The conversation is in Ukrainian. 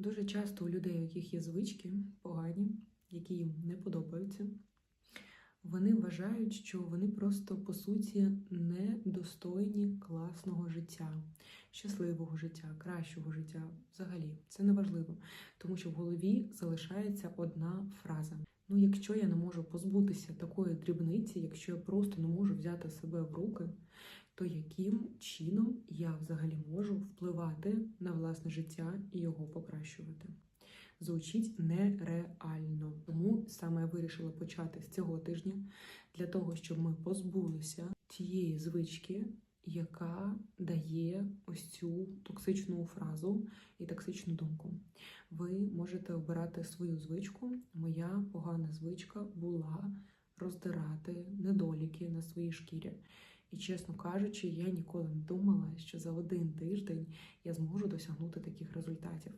Дуже часто у людей, у яких є звички погані, які їм не подобаються, вони вважають, що вони просто по суті недостойні класного життя, щасливого життя, кращого життя. Взагалі, це не важливо, тому що в голові залишається одна фраза. Ну, якщо я не можу позбутися такої дрібниці, якщо я просто не можу взяти себе в руки, то яким чином я взагалі можу впливати на власне життя і його покращувати? Звучить нереально. Тому саме я вирішила почати з цього тижня для того, щоб ми позбулися тієї звички, яка дає ось цю токсичну фразу і токсичну думку. Ви можете обирати свою звичку. Моя погана звичка була роздирати недоліки на своїй шкірі. І чесно кажучи, я ніколи не думала, що за один тиждень я зможу досягнути таких результатів.